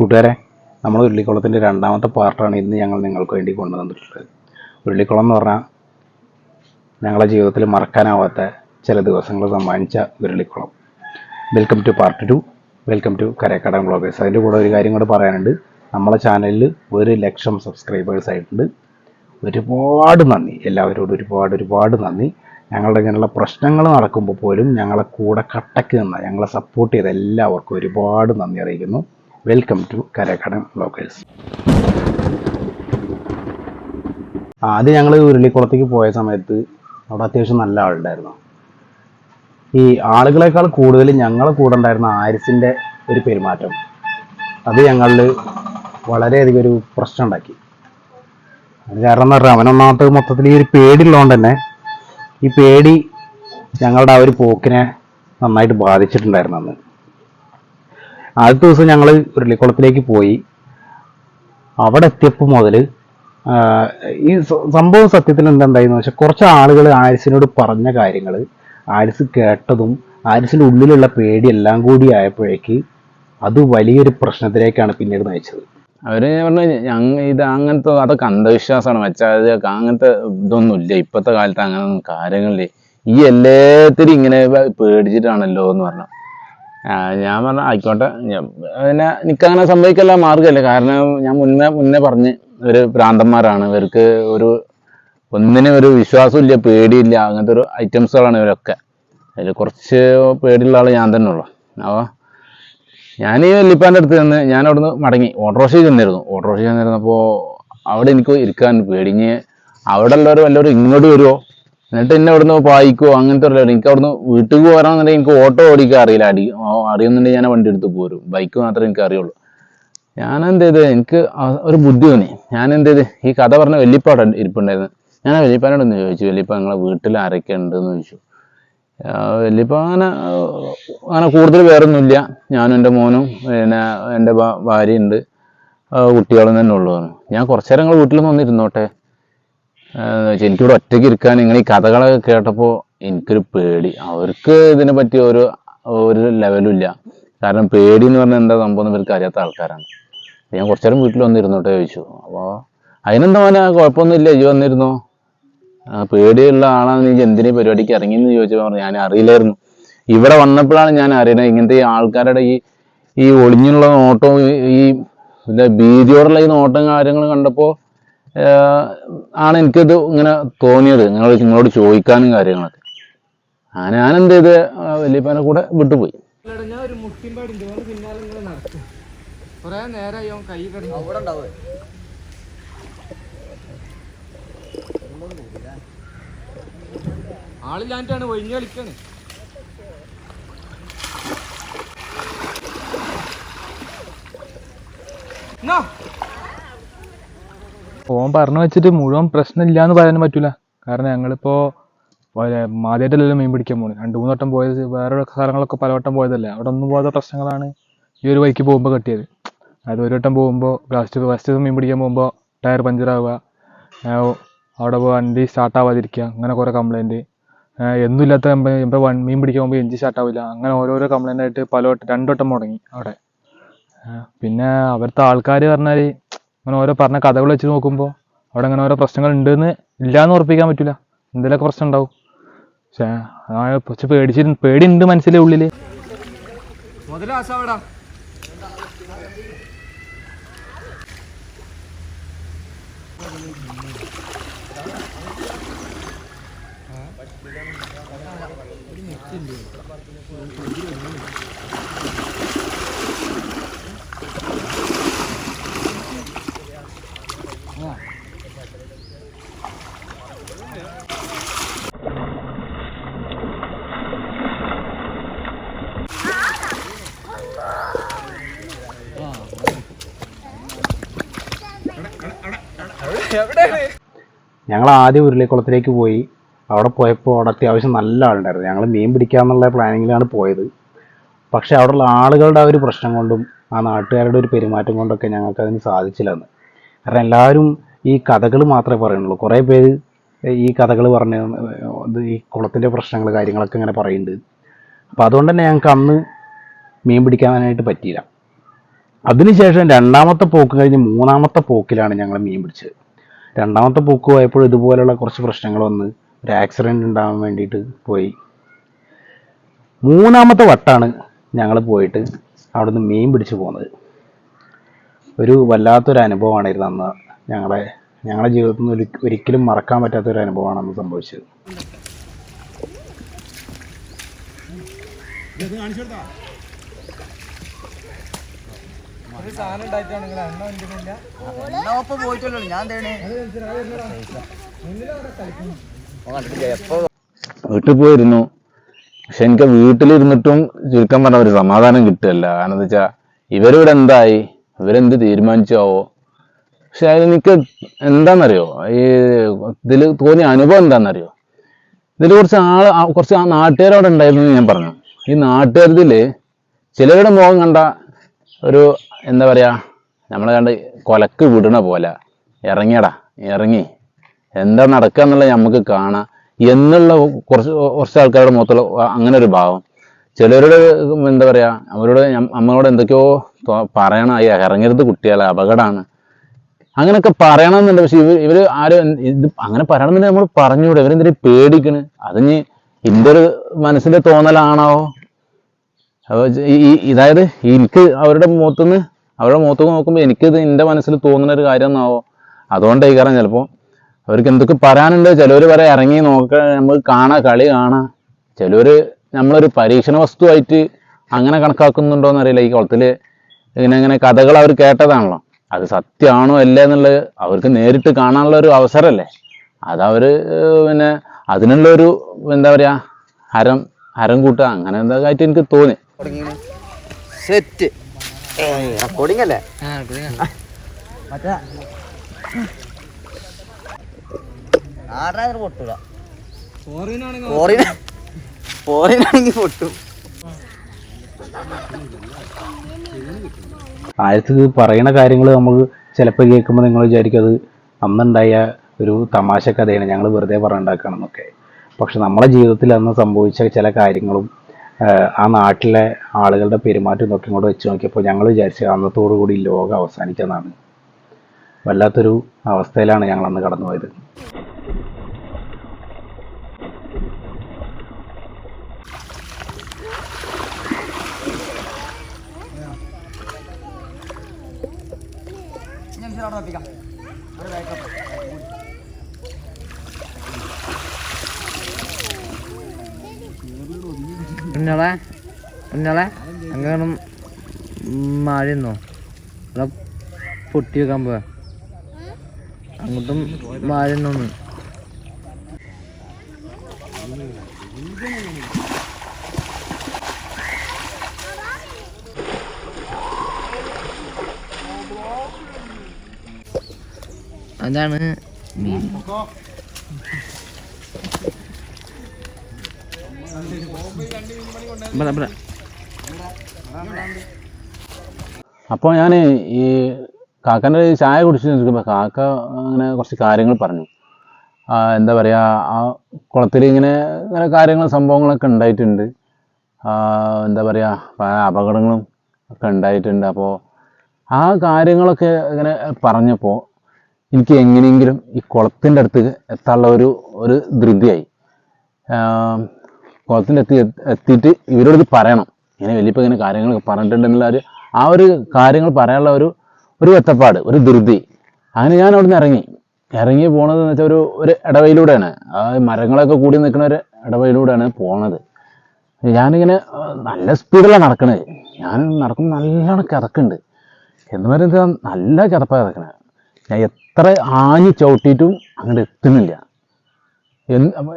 കൂട്ടുകാരെ നമ്മൾ ഉരുളിക്കുളത്തിന്റെ രണ്ടാമത്തെ പാർട്ടാണ് ഇന്ന് ഞങ്ങൾ നിങ്ങൾക്ക് വേണ്ടി കൊണ്ടുവന്നിട്ടുള്ളത്. ഉരുളിക്കുളം എന്ന് പറഞ്ഞാൽ ഞങ്ങളുടെ ജീവിതത്തിൽ മറക്കാനാവാത്ത ചില ദിവസങ്ങൾ സമ്മാനിച്ച Urulikulam. Welcome to part two welcome to കരക്കട bloggers അതിന്റെ കൂടെ ഒരു കാര്യം കൂടെ പറയാനുണ്ട്. നമ്മളെ ചാനലിൽ ഒരു ലക്ഷം സബ്സ്ക്രൈബേഴ്സ് ആയിട്ടുണ്ട്. ഒരുപാട് നന്ദി. എല്ലാവരോടും ഒരുപാട് ഒരുപാട് നന്ദി. ഞങ്ങളുടെ ഇങ്ങനെയുള്ള പ്രശ്നങ്ങൾ നടക്കുമ്പോൾ പോലും ഞങ്ങളെ കൂടെ കട്ടക്ക് നിന്ന ഞങ്ങളെ സപ്പോർട്ട് ചെയ്ത എല്ലാവർക്കും ഒരുപാട് നന്ദി അറിയിക്കുന്നു. വെൽക്കം ടു കരക്കടം ബ്ലോക്കേഴ്സ് ആദ്യം ഞങ്ങൾ ഉരുളിക്കുളത്തേക്ക് പോയ സമയത്ത് അവിടെ അത്യാവശ്യം നല്ല ആളുണ്ടായിരുന്നു. ഈ ആളുകളെക്കാൾ കൂടുതൽ ഞങ്ങളെ കൂടെ ഉണ്ടായിരുന്ന ആരിസിന്റെ ഒരു പെരുമാറ്റം. അത് ഞങ്ങളിൽ വളരെയധികം ഒരു പ്രശ്നം ഉണ്ടാക്കി. അത് കാരണം എന്ന് പറഞ്ഞാൽ അവനൊന്നാമത്തെ മൊത്തത്തിൽ ഈ ഒരു പേടിയുള്ളതുകൊണ്ട് തന്നെ ഈ പേടി ഞങ്ങളുടെ ആ ഒരു പോക്കിനെ നന്നായിട്ട് ബാധിച്ചിട്ടുണ്ടായിരുന്നു അന്ന്. ആദ്യത്തെ ദിവസം ഞങ്ങൾ ഉരുളിക്കുളത്തിലേക്ക് പോയി. അവിടെ എത്തിയപ്പോൾ മുതൽ ഈ സംഭവം സത്യത്തിൽ എന്തുണ്ടായിരുന്നു വെച്ചാൽ കുറച്ച് ആളുകൾ ആരിസിനോട് പറഞ്ഞ കാര്യങ്ങൾ ആരിസ് കേട്ടതും ആരിസിന്റെ ഉള്ളിലുള്ള പേടി എല്ലാം കൂടി ആയപ്പോഴേക്ക് അത് വലിയൊരു പ്രശ്നത്തിലേക്കാണ് പിന്നീട് നയിച്ചത്. അവർ പറഞ്ഞ ഞങ്ങ ഇത് അങ്ങനത്തെ അതൊക്കെ അന്ധവിശ്വാസമാണ് വെച്ചാൽ അങ്ങനത്തെ ഇതൊന്നും ഇല്ല ഇപ്പോഴത്തെ കാലത്ത് അങ്ങനെ കാര്യങ്ങളില്ലേ. ഈ എല്ലാത്തിനും ഇങ്ങനെ പേടിച്ചിട്ടാണല്ലോ എന്ന് പറഞ്ഞു. ഞാൻ പറഞ്ഞ ആയിക്കോട്ടെ. പിന്നെ എനിക്കങ്ങനെ സംഭവിക്കല്ല മാർഗമല്ല കാരണം ഞാൻ മുന്നേ മുന്നേ പറഞ്ഞ് ഒരു ഭ്രാന്തന്മാരാണ്. ഇവർക്ക് ഒരു ഒന്നിനും ഒരു വിശ്വാസമില്ല പേടിയില്ല. അങ്ങനത്തെ ഒരു ഐറ്റംസുകളാണ് ഇവരൊക്കെ. അതിൽ കുറച്ച് പേടിയുള്ള ആൾ ഞാൻ തന്നെ ഉള്ളു. അപ്പോൾ ഞാൻ ഈ വെല്ലിപ്പാന്റെ അടുത്ത് നിന്ന് ഞാൻ അവിടുന്ന് മടങ്ങി. ഓട്ടോറിക്ഷയിൽ ചെന്നിരുന്നു. ഓട്ടോറിക്ഷയിൽ ചെന്നിരുന്നപ്പോൾ അവിടെ എനിക്ക് ഇരിക്കാൻ പേടിഞ്ഞ് അവിടെ ഉള്ളവർ വല്ലവരും ഇങ്ങോട്ട് വരുമോ എന്നിട്ട് എന്നെ അവിടുന്ന് പായിക്കോ അങ്ങനത്തെ ഒരു എനിക്ക് അവിടുന്ന് വീട്ടിൽ പോരാന്നുണ്ടെങ്കിൽ എനിക്ക് ഓട്ടോ ഓടിക്കാൻ അറിയില്ല. അടി അറിയുന്നുണ്ടെങ്കിൽ ഞാൻ വണ്ടി എടുത്ത് പോരും. ബൈക്ക് മാത്രമേ എനിക്ക് അറിയുള്ളൂ. ഞാൻ എന്ത് ചെയ്ത് എനിക്ക് ഒരു ബുദ്ധി തോന്നി ഞാൻ എന്ത് ചെയ്ത് ഈ കഥ പറഞ്ഞ വെല്ലിപ്പാട് ഇരിപ്പുണ്ടായിരുന്നു. ഞാൻ ഒന്ന് ചോദിച്ചു വെല്ലിപ്പ നിങ്ങളെ വീട്ടിൽ ആരൊക്കെ ഉണ്ടെന്ന് ചോദിച്ചു. ആ, വല്യപ്പ അങ്ങനെ അങ്ങനെ കൂടുതൽ വേറൊന്നുമില്ല. ഞാനും എന്റെ മോനും പിന്നെ എന്റെ ഭാര്യ ആ, കുട്ടികളും തന്നെ ഉള്ളൂ. ഞാൻ കുറച്ചു നേരം വീട്ടിൽ വന്നിരുന്നോട്ടെ? എനിക്കിവിടെ ഒറ്റയ്ക്ക് ഇരിക്കാൻ ഇങ്ങനെ ഈ കഥകളൊക്കെ കേട്ടപ്പോൾ എനിക്കൊരു പേടി. അവർക്ക് ഇതിനെ പറ്റി ഒരു ഒരു ലെവലും ഇല്ല. കാരണം പേടി എന്ന് പറഞ്ഞാൽ എന്താ സംഭവം എന്ന് ഇവർക്ക് അറിയാത്ത ആൾക്കാരാണ്. ഞാൻ കുറച്ചു നേരം വീട്ടിൽ വന്നിരുന്നോട്ടെ ചോദിച്ചു. അപ്പോൾ അതിനെന്താ മോനെ കുഴപ്പമൊന്നുമില്ല ഇജ്ജ് വന്നിരുന്നോ? പേടിയുള്ള ആളാണ് നീ എന്തിനീ പരിപാടിക്ക് ഇറങ്ങിയെന്ന് ചോദിച്ചപ്പോൾ പറഞ്ഞു ഞാൻ അറിയില്ലായിരുന്നു. ഇവിടെ വന്നപ്പോഴാണ് ഞാൻ അറിയുന്നത്. ഇങ്ങനത്തെ ഈ ആൾക്കാരുടെ ഈ ഈ ഒളിഞ്ഞുള്ള നോട്ടവും ഈ- ഭീതിയോടുള്ള ഈ നോട്ടം കാര്യങ്ങൾ കണ്ടപ്പോൾ ആണ് എനിക്കത് ഇങ്ങനെ തോന്നിയത്. നിങ്ങൾ നിങ്ങളോട് ചോദിക്കാനും കാര്യങ്ങളൊക്കെ. ആ ഞാൻ എന്ത് ചെയ്ത്? വലിയപ്പനെ കൂടെ വിട്ടുപോയി. ആളില്ലാണ്ടാണ് ഒഴിഞ്ഞ് മുട്ടിമ്പാടിന്റെ ഓന് പിന്നാലെ ഇങ്ങനെ നടക്കും കൊറേ നേരമായി അവൻ കൈ കിടന്നു ആളില്ലാണ്ടാണ് ഒഴിഞ്ഞു കളിക്കാണ് എന്നാ ഓൻ പറഞ്ഞു വെച്ചിട്ട് മുഴുവൻ പ്രശ്നമില്ല എന്ന് പറയാനും പറ്റൂല. കാരണം ഞങ്ങളിപ്പോ ആദ്യമായിട്ടല്ലല്ലോ മീൻ പിടിക്കാൻ പോണ് രണ്ട് മൂന്ന് വട്ടം പോയത് വേറെ സ്ഥലങ്ങളൊക്കെ പലവട്ടം പോയതല്ലേ. അവിടെ ഒന്നും പോകാത്ത പ്രശ്നങ്ങളാണ് ഈ ഒരു ബൈക്ക് പോകുമ്പോൾ കിട്ടിയത്. അതായത് ഒരു വട്ടം പോകുമ്പോൾ ലാസ്റ്റ് ഫസ്റ്റ് മീൻ പിടിക്കാൻ പോകുമ്പോൾ ടയർ പഞ്ചറാവുക അവിടെ വണ്ടി സ്റ്റാർട്ട് ആവാതിരിക്കുക അങ്ങനെ കുറേ കംപ്ലൈന്റ് എന്നില്ലാത്ത ഇപ്പോൾ വൺ മീൻ പിടിക്കാൻ പോകുമ്പോൾ എഞ്ചിൻ സ്റ്റാർട്ട് ആവില്ല. അങ്ങനെ ഓരോരോ കംപ്ലൈന്റ് ആയിട്ട് പല വട്ടം രണ്ടു വട്ടം മുടങ്ങി അവിടെ. പിന്നെ അവിടുത്തെ ആൾക്കാർ പറഞ്ഞാൽ അങ്ങനെ ഓരോ പറഞ്ഞ കഥകൾ വെച്ച് നോക്കുമ്പോൾ അവിടെ അങ്ങനെ ഓരോ പ്രശ്നങ്ങൾ ഉണ്ടെന്ന് ഇല്ലാന്ന് ഉറപ്പിക്കാൻ പറ്റില്ല എന്തെങ്കിലുമൊക്കെ പ്രശ്നം ഉണ്ടാവും. പക്ഷേ കുറച്ച് പേടിച്ചിരുന്നു പേടിയുണ്ട് മനസ്സിലെ ഉള്ളിൽ മുതലാസാവടാ. ഞങ്ങൾ ആദ്യം ഉരുളിക്കുളത്തിലേക്ക് പോയി. അവിടെ പോയപ്പോൾ അവിടെ അത്യാവശ്യം നല്ല ആളുണ്ടായിരുന്നു. ഞങ്ങൾ മീൻ പിടിക്കാന്നുള്ള പ്ലാനിങ്ങിലാണ് പോയത്. പക്ഷെ അവിടെയുള്ള ആളുകളുടെ ആ ഒരു പ്രശ്നം കൊണ്ടും ആ നാട്ടുകാരുടെ ഒരു പെരുമാറ്റം കൊണ്ടൊക്കെ ഞങ്ങൾക്ക് അതിന് സാധിച്ചില്ലെന്ന്. കാരണം എല്ലാവരും ഈ കഥകൾ മാത്രമേ പറയുന്നുള്ളൂ. കുറേ പേര് ഈ കഥകൾ പറഞ്ഞ് ഈ കുളത്തിന്റെ പ്രശ്നങ്ങൾ കാര്യങ്ങളൊക്കെ ഇങ്ങനെ പറയുന്നുണ്ട്. അപ്പോൾ അതുകൊണ്ട് തന്നെ ഞങ്ങൾക്ക് അന്ന് മീൻ പിടിക്കാനായിട്ട് പറ്റിയില്ല. അതിനുശേഷം രണ്ടാമത്തെ പോക്ക് കഴിഞ്ഞ് മൂന്നാമത്തെ പോക്കിലാണ് ഞങ്ങൾ മീൻ പിടിച്ചത്. രണ്ടാമത്തെ ബുക്ക് പോയപ്പോൾ ഇതുപോലെയുള്ള കുറച്ച് പ്രശ്നങ്ങൾ വന്ന് ഒരു ആക്സിഡന്റ് ഉണ്ടാവാൻ വേണ്ടിയിട്ട് പോയി. മൂന്നാമത്തെ വട്ടാണ് ഞങ്ങൾ പോയിട്ട് അവിടുന്ന് മീൻ പിടിച്ച് പോകുന്നത് ഒരു വല്ലാത്തൊരു അനുഭവമായിരുന്നു അന്ന് ഞങ്ങളെ ഞങ്ങളുടെ ജീവിതത്തിൽ നിന്ന് ഒരി- ഒരിക്കലും മറക്കാൻ പറ്റാത്തൊരു അനുഭവമാണ് അന്ന് സംഭവിച്ചത്. ഒരു സാധനം ഉണ്ടായിട്ടാണ് നിങ്ങൾ എണ്ണ വണ്ടില്ല ഒപ്പം പോയിട്ടുള്ളൂ. ഞാൻ തേണേ വീട്ടിൽ പോയിരുന്നു. പക്ഷെ എനിക്ക് വീട്ടിലിരുന്നിട്ടും ചുരുക്കം പറഞ്ഞ ഒരു സമാധാനം കിട്ടുകയല്ല. കാരണം എന്താ വെച്ചാൽ ഇവരിവിടെ എന്തായി? ഇവരെന്ത് തീരുമാനിച്ചാവോ? പക്ഷെ അതിലെനിക്ക് എന്താണെന്നറിയോ? ഈ ഇതിൽ തോന്നിയ അനുഭവം എന്താണെന്നറിയോ? ഇതിൽ കുറച്ച് ആൾ കുറച്ച് ആ നാട്ടുകാരവിടെ ഉണ്ടായിരുന്നു ഞാൻ പറഞ്ഞു. ഈ നാട്ടുകാരിതിൽ ചിലരുടെ മുഖം കണ്ട ഒരു എന്താ പറയാ നമ്മളെ കണ്ട് കൊലക്ക് വിടണ പോലെ. ഇറങ്ങിയടാ ഇറങ്ങി. എന്താ നടക്കുക എന്നുള്ളത് നമുക്ക് കാണാം. എന്നുള്ള കുറച്ച് കുറച്ച് ആൾക്കാരുടെ മുഖത്തുള്ള അങ്ങനെ ഒരു ഭാവം. ചിലരുടെ എന്താ പറയാ അവരോട് അമ്മയോട് എന്തൊക്കെയോ പറയണം. ഈ ഇറങ്ങരുത് കുട്ടികളെ അപകടമാണ് അങ്ങനെയൊക്കെ പറയണമെന്നുണ്ട്. പക്ഷെ ഇവർ ഇവർ ആരും ഇത് അങ്ങനെ പറയണമെന്നുണ്ടെങ്കിൽ നമ്മൾ പറഞ്ഞുകൂടെ. ഇവരെന്തിനും പേടിക്കണ്? അതിന് ഇതിന്റെ ഒരു മനസ്സിന്റെ തോന്നലാണാവോ അപ്പൊ ഈ അതായത് എനിക്ക് അവരുടെ മുഖത്തുനിന്ന് അവരുടെ മുഖത്ത് നോക്കുമ്പോൾ എനിക്കിത് എന്റെ മനസ്സിൽ തോന്നുന്ന ഒരു കാര്യം എന്നാവോ അതുകൊണ്ടായിരിക്കാം ചിലപ്പോൾ അവർക്ക് എന്തൊക്കെ പറയാനുണ്ട് ചിലവർ പറയാം ഇറങ്ങി നോക്ക നമ്മൾ കാണാം കളി കാണാം. ചിലവർ നമ്മളൊരു പരീക്ഷണ വസ്തുവായിട്ട് അങ്ങനെ കണക്കാക്കുന്നുണ്ടോയെന്ന് അറിയില്ല ഈ കുളത്തിൽ ഇങ്ങനെ ഇങ്ങനെ കഥകൾ അവർ കേട്ടതാണല്ലോ. അത് സത്യമാണോ അല്ല എന്നുള്ളത് അവർക്ക് നേരിട്ട് കാണാനുള്ള ഒരു അവസരമല്ലേ? അതവർ പിന്നെ അതിനുള്ള ഒരു എന്താ പറയുക ഹരം ഹരം കൂട്ടുക. അങ്ങനെ എന്താ എനിക്ക് തോന്നി. സെറ്റ്. റെക്കോർഡിംഗ് അല്ലേ? മറ്റേ പൊട്ടൂല? ഫോറിനാണെങ്കിൽ പൊട്ടും. ആദ്യത്തെ പറയണ കാര്യങ്ങൾ നമ്മൾ ചിലപ്പോൾ കേൾക്കുമ്പോൾ നിങ്ങൾ വിചാരിക്കും അത് അന്നുണ്ടായ ഒരു തമാശ കഥയാണ്. ഞങ്ങൾ വെറുതെ പറഞ്ഞുണ്ടാക്കണം എന്നൊക്കെ പക്ഷെ നമ്മുടെ ജീവിതത്തിൽ അന്ന് സംഭവിച്ച ചില കാര്യങ്ങളും ആ നാട്ടിലെ ആളുകളുടെ പെരുമാറ്റം ഇതൊക്കെ ഇങ്ങോട്ട് വെച്ച് നോക്കിയപ്പോൾ ഞങ്ങൾ വിചാരിച്ച അന്നത്തോടു കൂടി ലോകം അവസാനിക്കുന്നതാണ് വല്ലാത്തൊരു അവസ്ഥയിലാണ് ഞങ്ങൾ അന്ന് കടന്നുപോയത്. ഞാൻ അവിടെ തപ്പിക്കാം കുഞ്ഞോളെ കുഞ്ഞോളെ അങ്ങനെ മഴയെന്നോ അവിടെ പൊട്ടി വെക്കാൻ പോവാ. അങ്ങോട്ടും മഴയെന്നോന്ന് അതാണ് മീൻ ഇവിടെ ഇവിടെ അപ്പോൾ ഞാൻ ഈ കാക്കന്റെ ചായ കുടിച്ച് നിൽക്കുമ്പോൾ കാക്ക അങ്ങനെ കുറച്ച് കാര്യങ്ങൾ പറഞ്ഞു. എന്താ പറയുക ആ കുളത്തിൽ ഇങ്ങനെ ഇങ്ങനെ കാര്യങ്ങൾ സംഭവങ്ങളൊക്കെ ഉണ്ടായിട്ടുണ്ട്. എന്താ പറയുക പല അപകടങ്ങളും ഒക്കെ ഉണ്ടായിട്ടുണ്ട്. അപ്പോൾ ആ കാര്യങ്ങളൊക്കെ ഇങ്ങനെ പറഞ്ഞപ്പോൾ എനിക്ക് എങ്ങനെയെങ്കിലും ഈ കുളത്തിന്റെ അടുത്ത് എത്താനുള്ള ഒരു ഒരു ധൃതിയായി. കുളത്തിന്റെ എത്തി എത്തിയിട്ട് ഇവരോട് ഇത് പറയണം. ഇങ്ങനെ വലിയപ്പോൾ ഇങ്ങനെ കാര്യങ്ങളൊക്കെ പറഞ്ഞിട്ടുണ്ടെന്നുള്ള ഒരു ആ ഒരു കാര്യങ്ങൾ പറയാനുള്ള ഒരു ഒരു വെത്തപ്പാട് ഒരു ധൃതി. അങ്ങനെ ഞാൻ അവിടുന്ന് ഇറങ്ങി. ഇറങ്ങി പോണത് എന്ന് വെച്ചാൽ ഒരു ഒരു ഇടവയിലൂടെയാണ്. ആ മരങ്ങളൊക്കെ കൂടി നിൽക്കുന്ന ഒരു ഇടവയിലൂടെയാണ് പോണത്. ഞാനിങ്ങനെ നല്ല സ്പീഡിലാണ് നടക്കണത് ഞാൻ നടക്കുമ്പോൾ നല്ലോണം കിതക്കുന്നുണ്ട് എന്ന് പറയുന്നത് നല്ല കിതപ്പാണ് കിടക്കണത് ഞാൻ എത്ര ആഞ്ഞ് ചവിട്ടിയിട്ടും അങ്ങോട്ട് എത്തുന്നില്ല.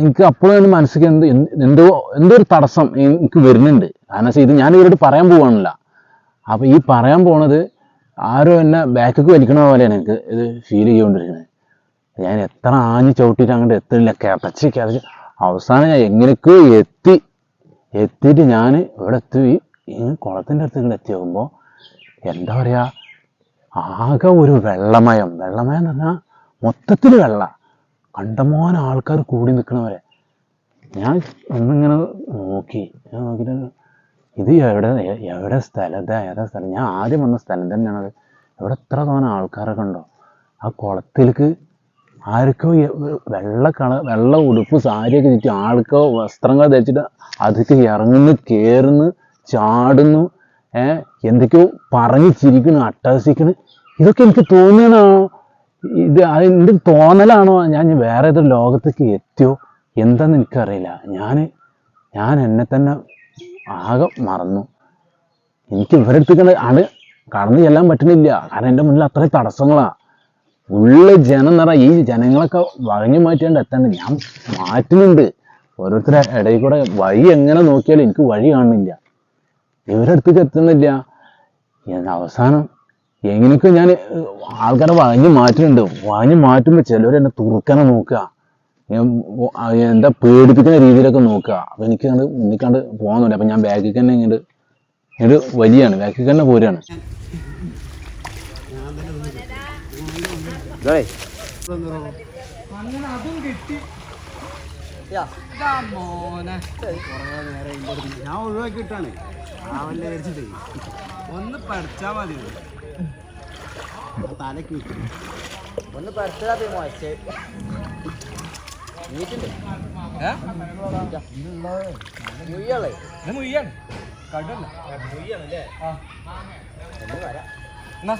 എനിക്ക് അപ്പോഴും മനസ്സിൽ എന്ത് എന്ത് എന്തോ ഒരു തടസ്സം എനിക്ക് വരുന്നുണ്ട്. കാരണം വെച്ചാൽ ഇത് ഞാൻ ഇവരോട് പറയാൻ പോവാണില്ല. അപ്പൊ ഈ പറയാൻ പോണത് ആരോ എന്നെ ബാക്കിക്ക് വലിക്കണ പോലെയാണ് എനിക്ക് ഇത് ഫീൽ ചെയ്തുകൊണ്ടിരിക്കുന്നത് ഞാൻ എത്ര ആഞ്ഞു ചവിട്ടിയിട്ട് അങ്ങോട്ട് എത്തില്ല കിതച്ച് കിതച്ച്. അവസാനം ഞാൻ എങ്ങനെയൊക്കെയോ എത്തി. എത്തിയിട്ട് ഞാൻ ഇവിടെ എത്തി. ഈ കുളത്തിന്റെ അടുത്ത് ഇങ്ങോട്ട് എത്തി നോക്കുമ്പോൾ എന്താ പറയുക ആകെ ഒരു വെള്ളമയം. വെള്ളമയം എന്ന് പറഞ്ഞാൽ മൊത്തത്തിൽ വെള്ള. കണ്ടമാനം ആൾക്കാർ കൂടി നിൽക്കണവരെ. ഞാൻ ഒന്നിങ്ങനെ നോക്കി. ഞാൻ നോക്കിയിട്ട് ഇത് എവിടെ എവിടെ സ്ഥലത്ത് ഏതാ സ്ഥലം? ഞാൻ ആദ്യം വന്ന സ്ഥലം തന്നെയാണത് ഇവിടെ എത്ര തോന്നെ ആൾക്കാരൊക്കെ ഉണ്ടോ? ആ കുളത്തിലേക്ക് ആർക്കോ വെള്ള കള വെള്ള ഉടുപ്പ് സാരിയൊക്കെ ചുറ്റി ആൾക്കോ വസ്ത്രങ്ങൾ ധരിച്ചിട്ട് അതൊക്കെ ഇറങ്ങുന്നു കയറുന്നു ചാടുന്നു. ഏഹ് എന്തൊക്കെയോ പറഞ്ഞ് ചിരിക്കുന്നു അട്ടഹസിക്കുന്നു. ഇതൊക്കെ എനിക്ക് തോന്നുകയാണോ ഇത് അതിന്റെ തോന്നലാണോ? ഞാൻ വേറെ ഏതൊരു ലോകത്തേക്ക് എത്തിയോ? എന്താന്ന് എനിക്കറിയില്ല. ഞാൻ ഞാൻ എന്നെ തന്നെ ആകെ മറന്നു. എനിക്ക് ഇവരെ ആണ് കടന്നു ചെല്ലാൻ പറ്റണില്ല കാരണം എന്റെ മുന്നിൽ അത്രയും തടസ്സങ്ങളാണ് ഉള്ള ജനം പറഞ്ഞാൽ ഈ ജനങ്ങളൊക്കെ വഴഞ്ഞു മാറ്റിയാണ്ട് എത്താണ്ട് ഞാൻ മാറ്റുന്നുണ്ട്. ഓരോരുത്തരുടെ ഇടയിൽ കൂടെ വഴി എങ്ങനെ നോക്കിയാലും എനിക്ക് വഴി കാണുന്നില്ല. ഇവരുടെ അടുത്തേക്ക് എത്തുന്നില്ല. അവസാനം എങ്ങനെയൊക്കെ ഞാൻ ആൾക്കാരെ വാങ്ങി മാറ്റുന്നുണ്ട്. വാങ്ങി മാറ്റുമ്പോൾ ചിലർ എന്നെ തുറക്കാനെ നോക്കുക ഞാൻ എന്താ പേടിപ്പിക്കുന്ന രീതിയിലൊക്കെ നോക്കുക അപ്പം എനിക്ക് കണ്ട് മുന്നിൽ കണ്ട് പോകുന്നില്ല അപ്പൊ ഞാൻ ബാക്കിൽ തന്നെ ഇങ്ങോട്ട് ഇങ്ങോട്ട് വലിയാണ്. ബാക്കിൽ തന്നെ പോരാണ്. ഇതേ. അങ്ങനെ അതും കിട്ടി യാ ഇതാ മോനെ ഞാൻ ഒഴിവാക്കിയിട്ടാണ്. ആ വല്ല ഒന്ന് പഠിച്ചാ മതി തലക്ക് ഒന്ന് പരിസരാത്ത മോശേ. നീറ്റുണ്ട് ഏ? മുയ്യളേ. ഇത് മുയ്യാണ്. കടല്ല ആ. എന്നാ?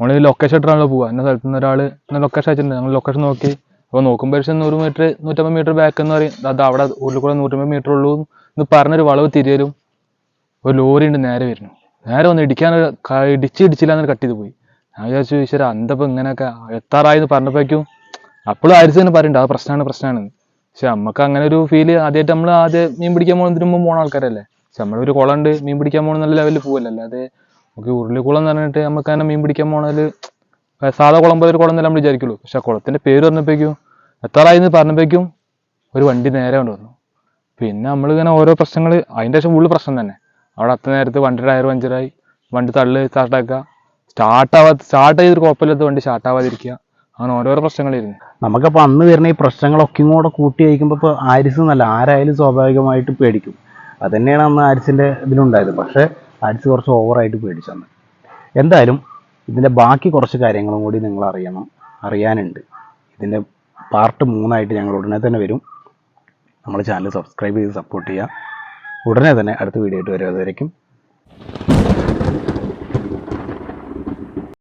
നമ്മൾ ലൊക്കേഷൻ ഇട്ടാണല്ലോ പോവുക എന്ന സ്ഥലത്ത് നിന്ന് ഒരാൾ ലൊക്കേഷൻ അയച്ചിട്ടുണ്ട്. ഞങ്ങൾ ലൊക്കേഷൻ നോക്കി. അപ്പോൾ നോക്കുമ്പോൾ പക്ഷേ നൂറ് മീറ്റർ നൂറ്റമ്പത് മീറ്റർ ബാക്ക് എന്ന് പറയും. അത് അവിടെ ഉള്ളിൽ കൂടെ നൂറ്റമ്പത് മീറ്റർ ഉള്ളൂ എന്ന് പറഞ്ഞൊരു വളവ് തിരിയലും. ഒരു ലോറി ഉണ്ട് നേരെ വരുന്നു. നേരെ ഒന്ന് ഇടിക്കാൻ ഇടിച്ച് ഇടിച്ചില്ല എന്നൊരു കട്ട് ചെയ്ത് പോയി. ഞാൻ വിചാരിച്ചു ഈശ്വര അന്തപ്പം ഇങ്ങനെയൊക്കെ എത്താറായെന്ന് പറഞ്ഞപ്പോഴേക്കും അപ്പോഴും ആരിച്ച് തന്നെ പറയുന്നുണ്ട് അത് പ്രശ്നമാണ് പ്രശ്നമാണ് പക്ഷെ നമുക്ക് അങ്ങനെ ഒരു ഫീൽ ആദ്യമായിട്ട് നമ്മൾ ആദ്യം മീൻ പിടിക്കാൻ പോകുന്നതിന് മുമ്പ് ആൾക്കാരല്ലേ? പക്ഷെ നമ്മളൊരു കുളം ഉണ്ട് മീൻ പിടിക്കാൻ പോകണം എന്നുള്ള ലെവലിൽ പോകുമല്ലോ അല്ലാതെ നമുക്ക് ഉരുളിക്കുളം എന്ന് പറഞ്ഞിട്ട് നമുക്ക് അങ്ങനെ മീൻ പിടിക്കാൻ പോകണതിൽ സാധാ കുളം പോലെ ഒരു കുളം എന്നല്ല നമ്മൾ വിചാരിക്കുള്ളൂ. പക്ഷെ ആ കുളത്തിന്റെ പേര് പറഞ്ഞപ്പോഴേക്കും എത്താറായി എന്ന് പറഞ്ഞപ്പോഴേക്കും ഒരു വണ്ടി നേരെ കൊണ്ടുവന്നു പിന്നെ നമ്മളിങ്ങനെ ഓരോ പ്രശ്നങ്ങൾ അതിന്റെ ശേഷം ഉള്ളു പ്രശ്നം തന്നെ. അവിടെ അത്ര നേരത്ത് വണ്ടി ടയർ പഞ്ചറായി. വണ്ടി തള്ളി സ്റ്റാർട്ടാക്കുക സ്റ്റാർട്ടാവാ സ്റ്റാർട്ട് ചെയ്തൊരു കുഴപ്പമില്ലാത്ത വണ്ടി സ്റ്റാർട്ടാവാതിരിക്കുക അങ്ങനെ ഓരോരോ പ്രശ്നങ്ങളായിരുന്നു നമുക്കപ്പോൾ അന്ന് വരുന്ന ഈ പ്രശ്നങ്ങളൊക്കെ കൂടെ കൂട്ടി വയ്ക്കുമ്പോൾ ഇപ്പോൾ ആരിസ് നല്ല ആരായാലും സ്വാഭാവികമായിട്ട് പേടിക്കും. അത് തന്നെയാണ് അന്ന് ആരിസിന്റെ ഇതിലുണ്ടായത്. പക്ഷേ ആരിസ് കുറച്ച് ഓവറായിട്ട് പേടിച്ചന്ന് എന്തായാലും ഇതിന്റെ ബാക്കി കുറച്ച് കാര്യങ്ങളും കൂടി നിങ്ങൾ അറിയണം അറിയാനുണ്ട്. ഇതിന്റെ പാർട്ട് മൂന്നായിട്ട് ഞങ്ങൾ ഉടനെ തന്നെ വരും. നമ്മൾ ചാനൽ സബ്സ്ക്രൈബ് ചെയ്ത് സപ്പോർട്ട് ചെയ്യുക. ഉടനെ തന്നെ അടുത്ത വീഡിയോ ആയിട്ട് വരും.